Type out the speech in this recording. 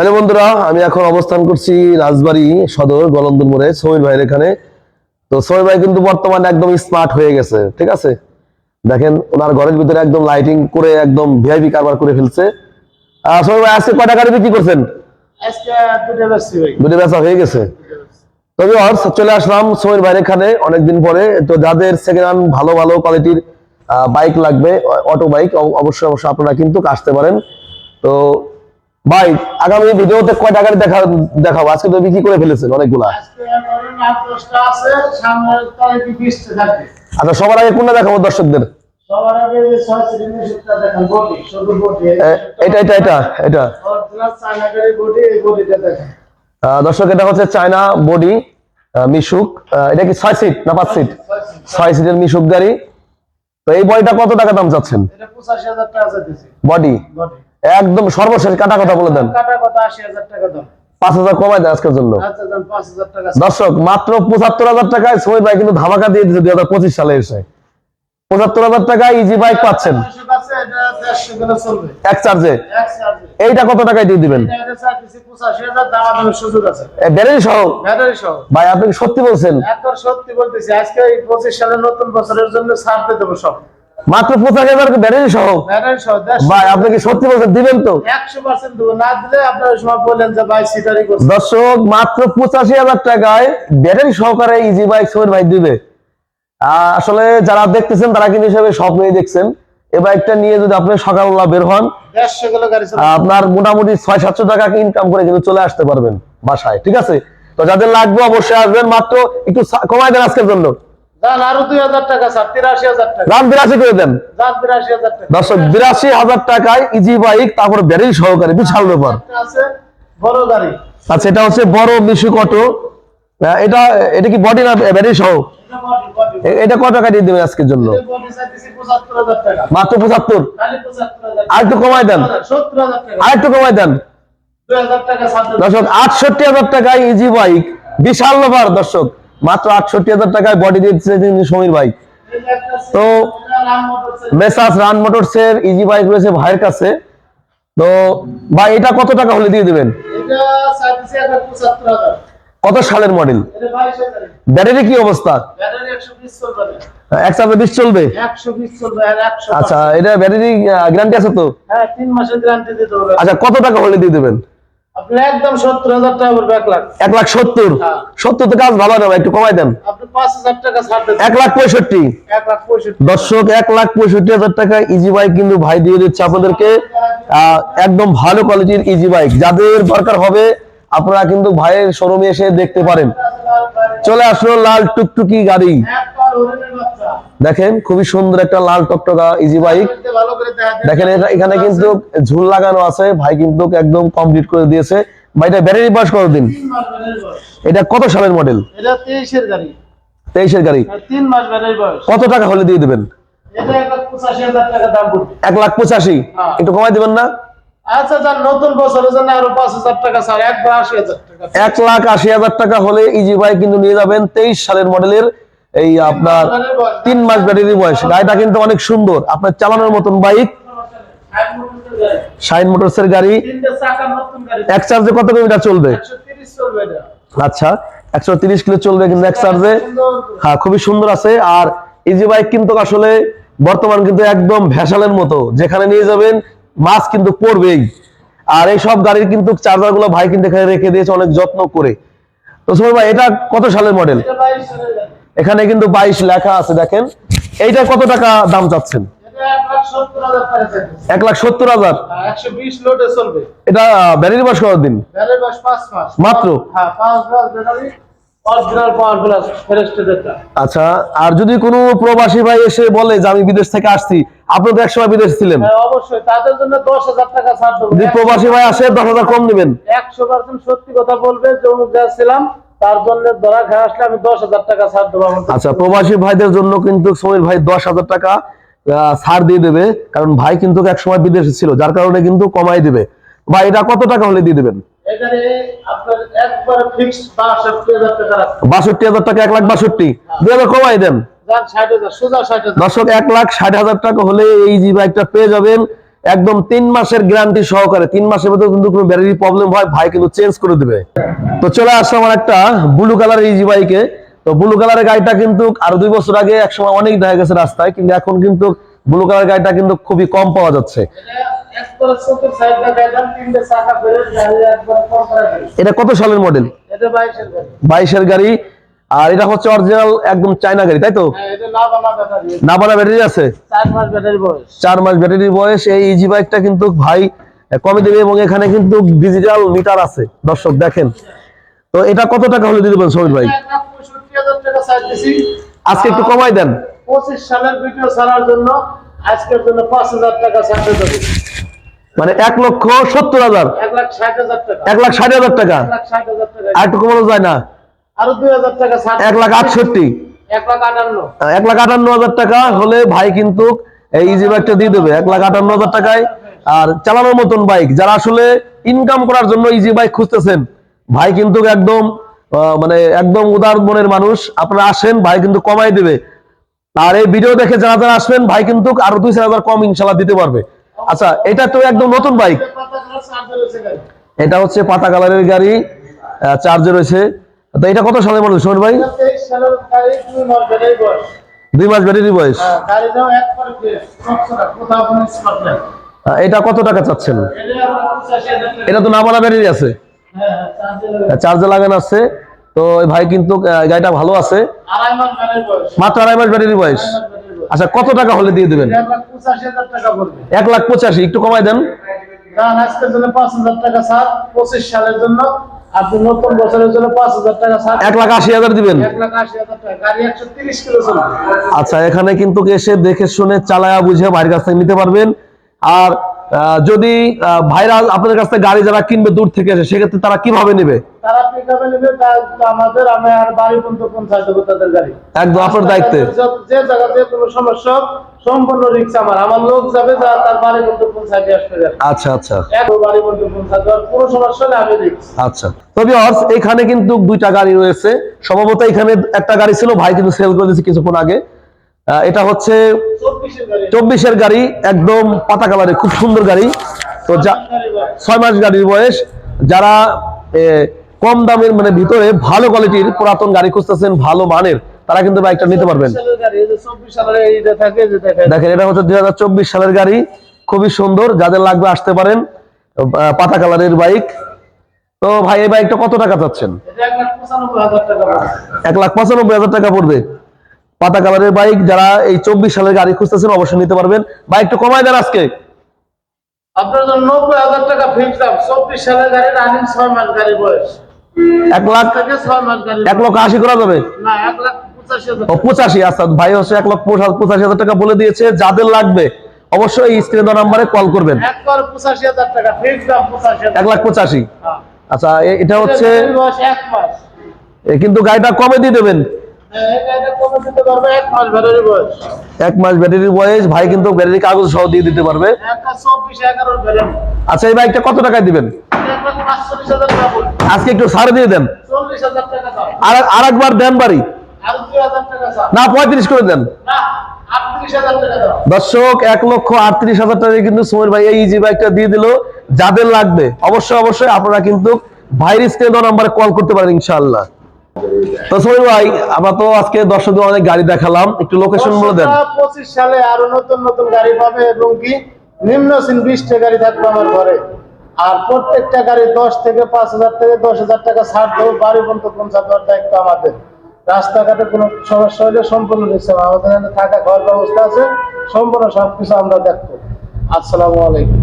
Hello বন্ধুরা আমি এখন অবস্থান করছি রাজবাড়ি সদর গলন্দর মোড়ে সমীর ভাইয়ের এখানে। তো সমীর ভাই কিন্তু বর্তমানে একদম স্মার্ট হয়ে গেছে ঠিক আছে? দেখেন ওনার ঘরের ভিতরে একদম লাইটিং করে একদম ভিআইপি কারবার করে ফেলছে। সমীর ভাই আজকে কয়টা গাড়ি বিক্রি করছেন? দুটো বেচা হয়ে গেছে। তবে চলে আসলাম সমীর ভাইয়ের এখানে অনেকদিন পরে। তো যাদের সেকেন্ড হ্যান্ড ভালো ভালো কোয়ালিটির বাইক লাগবে অটো বাইক অবশ্যই অবশ্যই আপনারা কিন্তু আসতে পারেন। তো ভাই আগামী ভিডিওতে কয়টা গাড়ি দেখা দেখাবো? আজকে তো বিক্রি করে ফেলেছেন অনেকগুলা। আচ্ছা সবার আগে কোনটা দেখাবো দর্শকদের? এটা এটা এটা এটা। দর্শক এটা হচ্ছে চায়না বডি মিশুক। এটা কি ছয় সিট না পাঁচ সিট ছয় সিটের মিশুক গাড়ি। তো এই বডিটা কত টাকা দাম চাচ্ছেন? বডি? বডি। একদম সর্বশেষ কাটা কথা বলে দেন। কাটা কথা আশি হাজার টাকা দাম। পাঁচ হাজার কমাই দেয় আজকের জন্য। আচ্ছা দর্শক মাত্র পঁচাত্তর হাজার টাকায় সময় ভাই কিন্তু ধামাকা দিয়ে দিচ্ছে দুই হাজার পঁচিশ সালে এসে। পঁচাত্তর হাজার টাকায় ইজি বাইক পাচ্ছেন। এক চার্জে এইটা কত টাকায় দিয়ে দিবেন? ব্যাটারি সহ? ব্যাটারি সহ। ভাই আপনি সত্যি বলছেন? সত্যি বলতেছি আজকে এই পঁচিশ সালের নতুন বছরের জন্য ছাড় দিয়ে দেবো সব। মাত্র পঁচাশ হাজার ব্যাটারি সহ? ভাই আপনি কি সত্যি বলছেন? দিবেন তো। দর্শক মাত্র পঁচাশি হাজার টাকায় ব্যাটারি সহকারে ইজি বাইক সময় ভাই দিবে। আসলে যারা দেখতেছেন তারা কিন্তু হিসাবে স্বপ্নই দেখছেন। এই বাইকটা নিয়ে যদি আপনি সকালবেলা বের হন আপনার মোটামুটি ছয় সাতশো টাকা ইনকাম করে কিন্তু চলে আসতে পারবেন বাসায় ঠিক আছে? তো যাদের লাগবে অবশ্যই আসবেন মাত্র একটু কমাই দেন আজকের জন্য। যান আরও দুই হাজার টাকা স্যার তিরাশি হাজার টাকা। দাম বিরাশি করে দেন। যান তিরাশি হাজার টাকা। দর্শক বিরাশি হাজার টাকায় ইজি বাইক তারপরে ব্যাটারি সহকারে বিশাল ব্যাপার। আছে বড় গাড়ি। আচ্ছা এটা হচ্ছে বড় মিশুক অটো এটা এটা কি বডি না ব্যাটারি সহ? এটা বডি বডি এ- এটা কত টাকা দিয়ে দেবেন আজকের জন্য? মাত্র পঁচাত্তর? আর একটু কমাই দেন। সত্তর হাজার আর একটু কমাই দেন। দর্শক আটষট্টি হাজার টাকায় ইজি বাইক বিশাল ব্যাপার দর্শক। মাত্র আটষট্টি হাজার টাকায় বডি দিচ্ছে কিন্তু সমীর আছে, তো। মেসাস রান মোটরস এর ইজি বাইক রয়েছে ভাইয়ের কাছে। তো ভাই এটা কত টাকা হলে দিয়ে দিবেন? কত সালের মডেল ব্যাটারি কি অবস্থা? একশো বিশ চলবে। আচ্ছা এটা ব্যাটারি গ্যারান্টি আছে তো? হ্যাঁ তিন মাসের গ্যারান্টি দিতে হবে। আচ্ছা কত টাকা হলে দিয়ে দেবেন? একদম সত্তর হাজার টাকা পড়বে এক লাখ এক লাখ সত্তর। হ্যাঁ। সত্তর তো কাজ ভালো না একটু কমাই দেন। আপনি পাঁচ হাজার টাকা ছাড় দেবেন এক লাখ পঁয়ষট্টি। দর্শক এক লাখ পঁয়ষট্টি হাজার টাকা ইজি বাইক কিন্তু ভাই দিয়ে দিচ্ছে আপনাদেরকে। একদম ভালো কোয়ালিটির ইজি বাইক যাদের দরকার হবে আপনারা কিন্তু ভাইয়ের শোরুমে এসে দেখতে পারেন। চলে আসলো লাল টুকটুকি গাড়ি। দেখেন খুবই সুন্দর একটা লাল টকটকা ইজি বাইক করে। দেখেন এখানে কিন্তু ঝুল লাগানো আছে। ভাই কিন্তু একদম কমপ্লিট করে দিয়েছে। ভাইটা ব্যাটারি মাস ব্যাটারি বয়স। এটা কত সালের মডেল এটা তেইশের গাড়ি। তেইশের গাড়ি। তিন মাস ব্যাটারি বয়স কত টাকা হলে দিয়ে দিবেন? এটা টাকা দাম পড়বে। হ্যাঁ। একটু কমাই দিবেন না? আচ্ছা যার নতুন বছরের জন্য আরও টাকা টাকা। লাখ আশি হাজার টাকা হলে ইজি বাইক কিন্তু নিয়ে যাবেন তেইশ সালের মডেলের এই আপনার তিন মাস ব্যাটারি বয়স। গাড়িটা কিন্তু অনেক সুন্দর। আপনার চালানোর মতন বাইক। শাইন মোটরস এর গাড়ি। এক চার্জে কত কিলোমিটার চলবে? আচ্ছা একশো তিরিশ কিলো চলবে কিন্তু এক চার্জে হ্যাঁ খুবই সুন্দর আছে। আর ইজি বাইক কিন্তু আসলে বর্তমান কিন্তু একদম ভেসালের মতো। যেখানে নিয়ে যাবেন মাছ কিন্তু পড়বেই আর এই সব গাড়ির কিন্তু চার্জারগুলো ভাই কিন্তু এখানে রেখে দিয়েছে অনেক যত্ন করে। তো সময় ভাই, এটা কত সালের মডেল এখানে কিন্তু বাইশ লেখা আছে দেখেন। এইটা কত টাকা দাম চাচ্ছেন? এক লাখ সত্তর হাজার। এটা ব্যাটারি মাস মাত্র? আচ্ছা আর যদি কোনো প্রবাসী ভাই এসে বলে যে আমি বিদেশ থেকে আসছি আপনি তো একসময় বিদেশ ছিলেন। হ্যাঁ অবশ্যই তাদের জন্য দশ হাজার টাকা ছাড় দেবো। প্রবাসী ভাই আসে দশ হাজার কম নেবেন। একশো পার্সেন্ট সত্যি কথা বলবে যে ছিলাম তার জন্য ধরা খেয়ে আসলে আমি দশ হাজার টাকা ছাড় দেবো আচ্ছা প্রবাসী ভাইদের জন্য কিন্তু সমীর ভাই দশ হাজার টাকা ছাড় দিয়ে দেবে। কারণ ভাই কিন্তু এক সময় বিদেশে ছিল যার কারণে কিন্তু কমাই দিবে। ভাই এটা কত টাকা হলে দিয়ে দিবেন? বাষট্টি হাজার টাকা এক লাখ বাষট্টি। দুই হাজার কমাই দেন। দর্শক এক লাখ ষাট হাজার টাকা হলে এই বাইকটা পেয়ে যাবেন। একদম তিন মাসের গ্যারান্টি সহকারে তিন মাসের মধ্যে কিন্তু কোনো ব্যাটারি প্রবলেম হয় ভাই কিন্তু চেঞ্জ করে দিবে। তো চলে আসলাম আমার একটা ব্লু কালার ইজি বাইকে তো ব্লু কালারের গাড়িটা কিন্তু আরও দুই বছর আগে একসময় অনেক দেখা গেছে রাস্তায় কিন্তু এখন কিন্তু ব্লু কালার গাড়িটা কিন্তু খুবই কম পাওয়া যাচ্ছে। এটা কত সালের মডেল বাইশের গাড়ি। আর এটা হচ্ছে অরিজিনাল একদম চায়না গাড়ি তাই তো? না বানা ব্যাটারি আছে। চার মাস ব্যাটারি বয়স। ব্যাটারির বয়স এই ইজি বাইকটা কিন্তু ভাই কমে দেবে এবং এখানে কিন্তু ডিজিটাল মিটার আছে। দর্শক দেখেন। তো এটা কত টাকা হলে দিয়ে দেবেন সমীর ভাই? আজকে একটু কমাই দেন। পঁচিশ সালের ভিডিও ছাড়ার জন্য আজকের জন্য পাঁচ হাজার টাকা ছাড়তে দেবো। মানে এক লক্ষ সত্তর হাজার। এক লাখ ষাট হাজার টাকা। আর একটু কমানো যায় না? আরও দুই হাজার টাকা ছাড়। এক লাখ আটষট্টি। এক লাখ আটান্ন। এক লাখ আটান্ন হাজার টাকা হলে ভাই কিন্তু এই ইজি বাইকটা দিয়ে দেবে। এক লাখ আটান্ন হাজার টাকায়। আর চালানোর মতন বাইক যারা আসলে ইনকাম করার জন্য ইজি বাইক খুঁজতেছেন ভাই কিন্তু একদম মানে একদম উদার মনের মানুষ। আপনারা আসেন ভাই কিন্তু কমাই দেবে। আর এই ভিডিও দেখে যারা যারা আসবেন ভাই কিন্তু আরও দুই চার হাজার কম ইনশাল্লাহ দিতে পারবে। আচ্ছা এটা তো একদম নতুন বাইক এটা হচ্ছে পাতা কালারের গাড়ি চার্জে রয়েছে। তো এটা কত সালের মডেল সোহেল ভাই? দুই মাস ব্যাটারি বয়স। এটা কত টাকা চাচ্ছেন? এটা তো নামানা ব্যাটারি আছে। হ্যাঁ, হ্যাঁ, চার্জে লাগানো আছে। তো ভাই কিন্তু গাড়িটা ভালো আছে। মাত্র আড়াই মাস ব্যাটারি বয়স। আচ্ছা কত টাকা হলে দিয়ে দিবেন? এক লাখ পঁচাশি একটু কমাই দেন। পঁচিশ সালের জন্য আপনি নতুন বছরের জন্য পাঁচ হাজার টাকা এক লাখ আশি হাজার দিবেন। আচ্ছা এখানে কিন্তু এসে দেখে শুনে চালায়া বুঝে ভাইয়ের কাছ থেকে নিতে পারবেন। আর যদি আহ, ভাইরা আপনাদের কাছ থেকে গাড়ি যারা কিনবে দূর থেকে এসে সেক্ষেত্রে তারা কীভাবে নেবে? তারা নেবে আমাদের বাড়ি পর্যন্ত পৌঁছায় দেবো তাদের গাড়ি। একদম আপনার দায়িত্বে। যে- জায়গা যে কোনো সমস্যা সম্পূর্ণ রিক্স আমার। আমার লোক যাবে তার বাড়ি পর্যন্ত পৌঁছায় দিয়ে আসবে। আচ্ছা আচ্ছা। এক বাড়ি পর্যন্ত পৌঁছায় দেওয়ার কোনো সমস্যা নেই আমি রিক্স আচ্ছা। তবে অর্স এখানে কিন্তু দুইটা গাড়ি রয়েছে। সম্ভবত এখানে একটা গাড়ি ছিল ভাই কিন্তু সেল করে দিয়েছে কিছুক্ষণ আগে। এটা হচ্ছে চব্বিশের গাড়ি। একদম পাতা কালারের খুব সুন্দর গাড়ি। তো যা ছয় মাস গাড়ির বয়স। যারা কম দামের মানে ভিতরে ভালো কোয়ালিটির পুরাতন গাড়ি খুঁজতেছেন ভালো মানের তারা কিন্তু বাইকটা নিতে পারবেন। দেখেন। এটা হচ্ছে দুই সালের গাড়ি খুবই সুন্দর যাদের লাগবে আসতে পারেন পাতা কালারের বাইক। তো ভাই এই বাইকটা কত টাকা চাচ্ছেন? এক লাখ পঁচানব্বই হাজার টাকা পড়বে। পাতা কালারের বাইক যারা এই চব্বিশ সালের গাড়ি খুঁজতেছেন অবশ্যই নিতে পারবেন। বাইকটা কমায় দেন আজকে। আপনার জন্য নব্বই হাজার টাকা ফিক্স দাম। চব্বিশ সালের গাড়ি রানিং ছয় মাস গাড়ি বয়স। এক লাখ এক লক্ষ আশি করা যাবে? পঁচাশি আচ্ছা ভাই হচ্ছে এক লক্ষ পঁচা- পঁচাশি হাজার টাকা বলে দিয়েছে যাদের লাগবে অবশ্যই স্ক্রিনে নাম্বারে কল করবেন। এক লাখ পঁচাশি। হ্যাঁ। আচ্ছা এটা হচ্ছে কিন্তু গাড়িটা কমে দিয়ে দেবেন? হ্যাঁ, এক মাস ব্যাটারি বয়স। ব্যাটারির বয়স ভাই কিন্তু ব্যাটারি কাগজ সহ দিয়ে দিতে পারবে। আচ্ছা এই বাইকটা কত টাকায় দিবেন? আজকে একটু ছাড়ে দিয়ে দেন। টাকা আর একবার দেন বাড়ি। টাকা না পঁয়ত্রিশ করে দেন। টাকা দর্শক এক লক্ষ আটত্রিশ হাজার টাকায় কিন্তু সমীর ভাই এই ইজি বাইকটা দিয়ে দিল। যাদের লাগবে অবশ্যই অবশ্যই আপনারা কিন্তু ভাইয়ের স্ক্রিনে দেওয়া নাম্বারে কল করতে পারেন ইনশাআল্লাহ। তো সমীর ভাই আমরা তো আজকে দর্শকদের অনেক গাড়ি দেখালাম। একটু লোকেশন বলে দেন। পঁচিশ সালে আরও নতুন নতুন গাড়ি পাবে এবং কি? নিম্ন সিন বিশটা গাড়ি থাকবে আমার ঘরে। আর প্রত্যেকটা গাড়ি দশ থেকে পাঁচ হাজার থেকে দশ হাজার টাকা ছাড় দেবো, বাড়ি পর্যন্ত পৌঁছা দেওয়ার দায়িত্ব আমাদের। রাস্তাঘাটে কোনো সমস্যা হলে সম্পূর্ণ নিচ্ছে আমাদের এখানে থাকা খাওয়ার ব্যবস্থা আছে, সম্পূর্ণ সবকিছু আমরা দেখব। আসসালামু আলাইকুম।